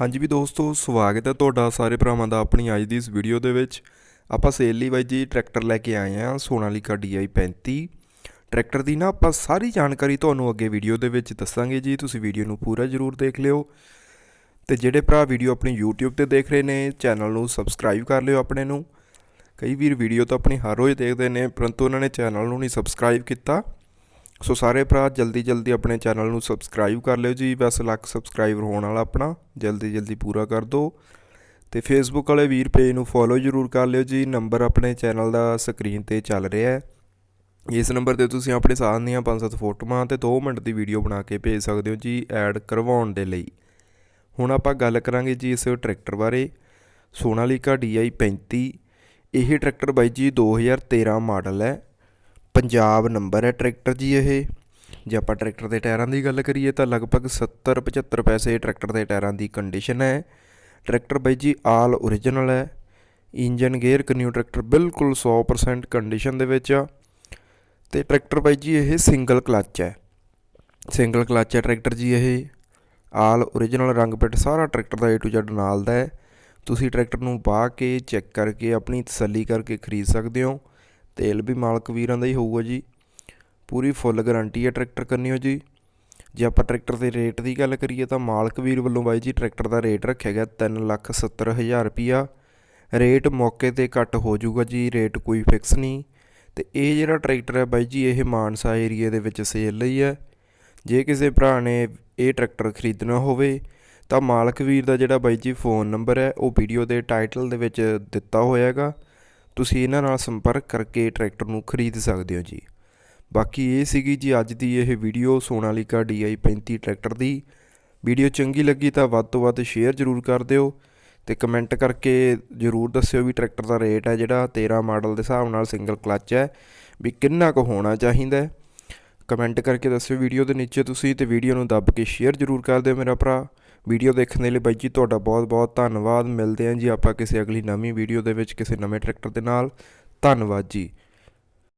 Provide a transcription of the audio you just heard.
ਹਾਂਜੀ ਵੀ ਦੋਸਤੋ, ਸਵਾਗਤ ਹੈ ਤੁਹਾਡਾ ਸਾਰੇ ਭਰਾਵਾਂ ਦਾ ਆਪਣੀ ਅੱਜ ਦੀ ਇਸ ਵੀਡੀਓ ਦੇ ਵਿੱਚ। ਆਪਾਂ ਸੇਲ ਲਈ ਬਾਈ ਜੀ ਟਰੈਕਟਰ ਲੈ ਕੇ ਆਏ ਹਾਂ ਸੋਨਾਲੀਕਾ DI 35 ਟਰੈਕਟਰ ਦੀ ਨਾ ਆਪਾਂ ਸਾਰੀ ਜਾਣਕਾਰੀ ਤੁਹਾਨੂੰ ਅੱਗੇ ਵੀਡੀਓ ਦੇ ਵਿੱਚ ਦੱਸਾਂਗੇ ਜੀ। ਤੁਸੀਂ ਵੀਡੀਓ ਨੂੰ ਪੂਰਾ ਜ਼ਰੂਰ ਦੇਖ ਲਿਓ। ਤੇ ਜਿਹੜੇ ਭਰਾ ਵੀਡੀਓ ਆਪਣੀ YouTube ਤੇ ਦੇਖ ਰਹੇ ਨੇ ਚੈਨਲ ਨੂੰ ਸਬਸਕ੍ਰਾਈਬ ਕਰ ਲਿਓ ਆਪਣੇ ਨੂੰ। ਕਈ ਵੀਰ ਵੀਡੀਓ ਤਾਂ ਆਪਣੀ ਹਰ ਰੋਜ਼ ਦੇਖਦੇ ਨੇ, ਪਰੰਤੂ ਉਹਨਾਂ ਨੇ ਚੈਨਲ ਨੂੰ ਨਹੀਂ ਸਬਸਕ੍ਰਾਈਬ ਕੀਤਾ। ਸੋ ਸਾਰੇ ਭਰਾ, ਜਲਦੀ ਜਲਦੀ ਆਪਣੇ ਚੈਨਲ ਨੂੰ ਸਬਸਕ੍ਰਾਈਬ ਕਰ ਲਿਓ ਜੀ। ਬਸ ਲੱਖ ਸਬਸਕ੍ਰਾਈਬਰ ਹੋਣ ਵਾਲਾ ਆਪਣਾ, ਜਲਦੀ ਜਲਦੀ ਪੂਰਾ ਕਰ ਦਿਓ ਤੇ ਫੇਸਬੁੱਕ ਵਾਲੇ ਵੀਰ ਪੇਜ ਨੂੰ ਫੋਲੋ ਜ਼ਰੂਰ ਕਰ ਲਿਓ ਜੀ। ਨੰਬਰ ਆਪਣੇ ਚੈਨਲ ਦਾ ਸਕਰੀਨ ਤੇ ਚੱਲ ਰਿਹਾ ਹੈ। ਇਸ ਨੰਬਰ ਤੇ ਤੁਸੀਂ ਆਪਣੇ ਸਾਥ ਦੀਆਂ ਪੰਜ ਸੱਤ ਫੋਟੋਆਂ ਤੇ 2 ਮਿੰਟ ਦੀ ਵੀਡੀਓ ਬਣਾ ਕੇ ਭੇਜ ਸਕਦੇ ਹੋ ਜੀ ਐਡ ਕਰਵਾਉਣ ਦੇ ਲਈ। ਹੁਣ ਆਪਾਂ ਗੱਲ ਕਰਾਂਗੇ ਜੀ ਇਸ ਟਰੈਕਟਰ ਬਾਰੇ। ਸੋਨਾਲੀਕਾ DI 35 ਇਹ ਟਰੈਕਟਰ ਬਾਈ ਜੀ 2013 ਮਾਡਲ ਹੈ। ਪੰਜਾਬ ਨੰਬਰ ਹੈ ਟਰੈਕਟਰ ਜੀ ਇਹ। ਜੇ ਆਪਾਂ ਟਰੈਕਟਰ ਦੇ ਟਾਇਰਾਂ ਦੀ ਗੱਲ ਕਰੀਏ ਤਾਂ ਲਗਭਗ 70 75 ਪੈਸੇ ਟਰੈਕਟਰ ਦੇ ਟਾਇਰਾਂ ਦੀ ਕੰਡੀਸ਼ਨ ਹੈ। ਟਰੈਕਟਰ ਬਾਈ ਜੀ ਆਲ ਓਰੀਜਨਲ ਹੈ। ਇੰਜਨ ਗੇਅਰ ਕਨਿਊ ਟਰੈਕਟਰ ਬਿਲਕੁਲ 100% ਕੰਡੀਸ਼ਨ ਦੇ ਵਿੱਚ ਆ। ਤੇ ਟਰੈਕਟਰ ਬਾਈ ਜੀ ਇਹ ਸਿੰਗਲ ਕਲੱਚ ਹੈ। ਸਿੰਗਲ ਕਲੱਚ ਹੈ ਟਰੈਕਟਰ ਜੀ ਇਹ। ਆਲ ਓਰੀਜਨਲ ਰੰਗ ਪਿੱਟ ਸਾਰਾ ਟਰੈਕਟਰ ਦਾ A to Z ਨਾਲ ਦਾ ਹੈ। ਤੁਸੀਂ ਟਰੈਕਟਰ ਨੂੰ ਪਾ ਕੇ ਚੈੱਕ ਕਰਕੇ, ਆਪਣੀ ਤਸੱਲੀ ਕਰਕੇ ਖਰੀਦ ਸਕਦੇ ਹੋ। ਤੇਲ ਵੀ ਮਾਲਕ ਵੀਰਾਂ ਦਾ ਹੀ ਹੋਊਗਾ ਜੀ। ਪੂਰੀ ਫੁੱਲ ਗਾਰੰਟੀ ਹੈ ਟਰੈਕਟਰ ਕਰਨੀ ਹੋ ਜੀ। ਜੇ ਆਪਾਂ ਟਰੈਕਟਰ ਦੇ ਰੇਟ ਦੀ ਗੱਲ ਕਰੀਏ ਤਾਂ ਮਾਲਕ ਵੀਰ ਵੱਲੋਂ ਬਾਈ ਜੀ ਟਰੈਕਟਰ ਦਾ ਰੇਟ ਰੱਖਿਆ ਗਿਆ 370000 ਰੁਪਿਆ ਰੇਟ ਮੌਕੇ ਤੇ ਘੱਟ ਹੋ ਜਾਊਗਾ ਜੀ, ਰੇਟ ਕੋਈ ਫਿਕਸ ਨਹੀਂ। ਤੇ ਇਹ ਜਿਹੜਾ ਟਰੈਕਟਰ ਹੈ ਬਾਈ ਜੀ, ਇਹ ਮਾਨਸਾ ਏਰੀਆ ਦੇ ਵਿੱਚ ਸੇਲ ਲਈ ਹੈ। ਜੇ ਕਿਸੇ ਭਰਾ ਨੇ ਇਹ ਟਰੈਕਟਰ ਖਰੀਦਣਾ ਹੋਵੇ ਤਾਂ ਮਾਲਕ ਵੀਰ ਦਾ ਜਿਹੜਾ ਬਾਈ ਜੀ ਫੋਨ ਨੰਬਰ ਹੈ, ਉਹ ਵੀਡੀਓ ਦੇ ਟਾਈਟਲ ਦੇ ਵਿੱਚ ਦਿੱਤਾ ਹੋਇਆ ਹੈਗਾ। ਤੁਸੀਂ ਇਹਨਾਂ ਨਾਲ ਸੰਪਰਕ ਕਰਕੇ ਟਰੈਕਟਰ ਨੂੰ ਖਰੀਦ ਸਕਦੇ ਹੋ ਜੀ। ਬਾਕੀ ਇਹ ਸੀਗੀ ਜੀ ਅੱਜ ਦੀ ਇਹ ਵੀਡੀਓ ਸੋਨਾਲੀਕਾ DI 35 ਟਰੈਕਟਰ ਦੀ। ਵੀਡੀਓ ਚੰਗੀ ਲੱਗੀ ਤਾਂ ਵੱਧ ਤੋਂ ਵੱਧ ਸ਼ੇਅਰ ਜ਼ਰੂਰ ਕਰ ਦਿਓ ਤੇ ਕਮੈਂਟ ਕਰਕੇ ਜ਼ਰੂਰ ਦੱਸਿਓ ਵੀ ਟਰੈਕਟਰ ਦਾ ਰੇਟ ਹੈ ਜਿਹੜਾ 13 ਮਾਡਲ ਦੇ ਹਿਸਾਬ ਨਾਲ ਸਿੰਗਲ ਕਲੱਚ ਹੈ ਵੀ ਕਿੰਨਾ ਕੁ ਹੋਣਾ ਚਾਹੀਦਾ ਹੈ। ਕਮੈਂਟ ਕਰਕੇ ਦੱਸਿਓ ਵੀਡੀਓ ਦੇ ਨੀਚੇ ਤੁਸੀਂ ਤੇ ਵੀਡੀਓ ਨੂੰ ਦੱਬ ਕੇ ਸ਼ੇਅਰ ਜ਼ਰੂਰ ਕਰ ਦਿਓ ਮੇਰਾ ਭਰਾ। ਵੀਡੀਓ ਦੇਖਣ ਦੇ ਲਈ ਬਾਈ ਜੀ ਤੁਹਾਡਾ ਬਹੁਤ ਬਹੁਤ ਧੰਨਵਾਦ। ਮਿਲਦੇ ਹਾਂ ਜੀ ਆਪਾਂ ਕਿਸੇ ਅਗਲੀ ਨਵੀਂ ਵੀਡੀਓ ਦੇ ਵਿੱਚ ਕਿਸੇ ਨਵੇਂ ਟਰੈਕਟਰ ਦੇ ਨਾਲ। ਧੰਨਵਾਦ ਜੀ।